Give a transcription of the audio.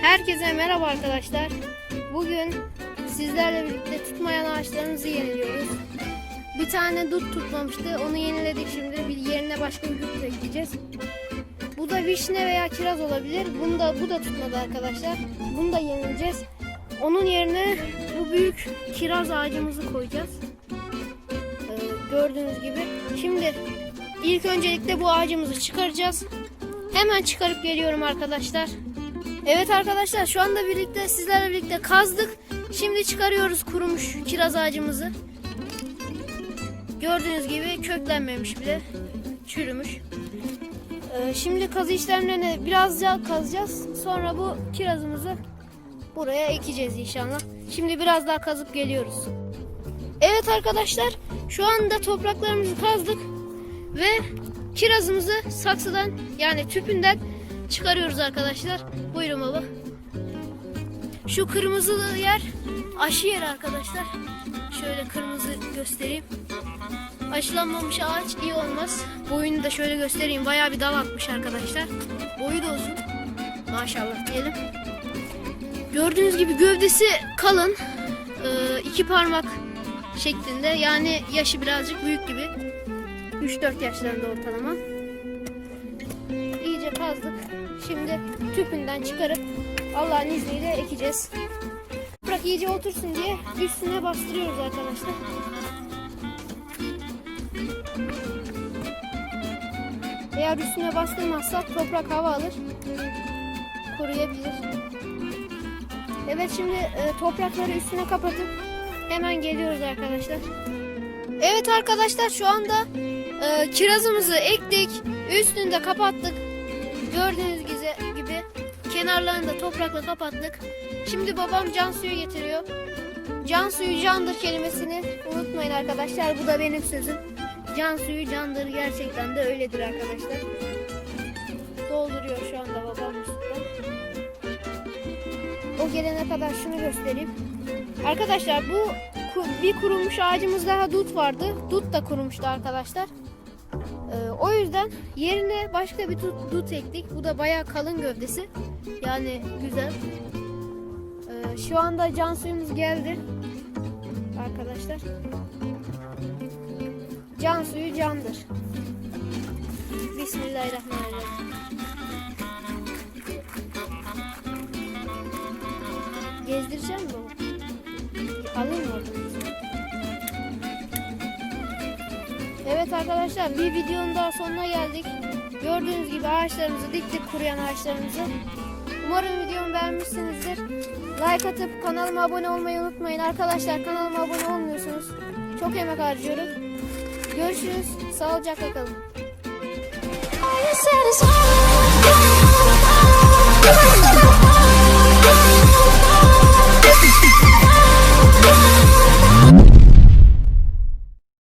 Herkese merhaba arkadaşlar. Bugün sizlerle birlikte tutmayan ağaçlarımızı yeniliyoruz. Bir tane dut tutmamıştı. Onu yeniledik şimdi. Bir yerine başka bir dut ekleyeceğiz. Bu da vişne veya kiraz olabilir. Bunu da bu da tutmadı arkadaşlar. Bunu da yenileceğiz. Onun yerine bu büyük kiraz ağacımızı koyacağız. Ee, gördüğünüz gibi. Şimdi ilk öncelikle bu ağacımızı çıkaracağız. Hemen çıkarıp geliyorum arkadaşlar. Evet arkadaşlar şu anda birlikte sizlerle birlikte kazdık. Şimdi çıkarıyoruz kurumuş kiraz ağacımızı. Gördüğünüz gibi köklenmemiş bile. Çürümüş. Ee, şimdi kazı işlemlerini biraz daha kazacağız. Sonra bu kirazımızı buraya ekeceğiz inşallah. Şimdi biraz daha kazıp geliyoruz. Evet arkadaşlar şu anda topraklarımızı kazdık ve kirazımızı saksıdan yani tüpünden çıkarıyoruz arkadaşlar. Buyurun baba. Şu kırmızı yer aşı yer arkadaşlar. Şöyle kırmızı göstereyim. Aşılanmamış ağaç iyi olmaz. Boyunu da şöyle göstereyim. Bayağı bir dal atmış arkadaşlar. Boyu da uzun. Maşallah diyelim. Gördüğünüz gibi gövdesi kalın. Ee, iki parmak şeklinde. Yani yaşı birazcık büyük gibi. 3-4 yaşlarında ortalama. Kazdık. Şimdi tüpünden çıkarıp Allah'ın izniyle ekeceğiz. Toprak iyice otursun diye üstüne bastırıyoruz arkadaşlar. Eğer üstüne bastırmazsak toprak hava alır. Kuruyabilir. Evet şimdi e, toprakları üstüne kapatıp hemen geliyoruz arkadaşlar. Evet arkadaşlar şu anda e, kirazımızı ektik. Üstünü de kapattık. Gördüğünüz gibi, kenarlarını da toprakla kapattık. Şimdi babam can suyu getiriyor. Can suyu candır kelimesini unutmayın arkadaşlar. Bu da benim sözüm. Can suyu candır. Gerçekten de öyledir arkadaşlar. Dolduruyor şu anda babam. O gelene kadar şunu göstereyim. Arkadaşlar bu bir kurumuş ağacımız daha dut vardı. Dut da kurumuştu arkadaşlar. Ee, o yüzden yerine başka bir dut, dut ektik. Bu da bayağı kalın gövdesi. Yani güzel. Ee, şu anda can suyumuz geldi. Arkadaşlar. Can suyu candır. Bismillahirrahmanirrahim. Gezdireceğim mi? Alayım mı Evet arkadaşlar bir videonun daha sonuna geldik. Gördüğünüz gibi ağaçlarımızı diktik kuruyan ağaçlarımızı. Umarım videomu beğenmişsinizdir. Like atıp kanalıma abone olmayı unutmayın. Arkadaşlar kanalıma abone olmuyorsunuz. Çok emek harcıyorum. Görüşürüz. Sağlıcakla kalın.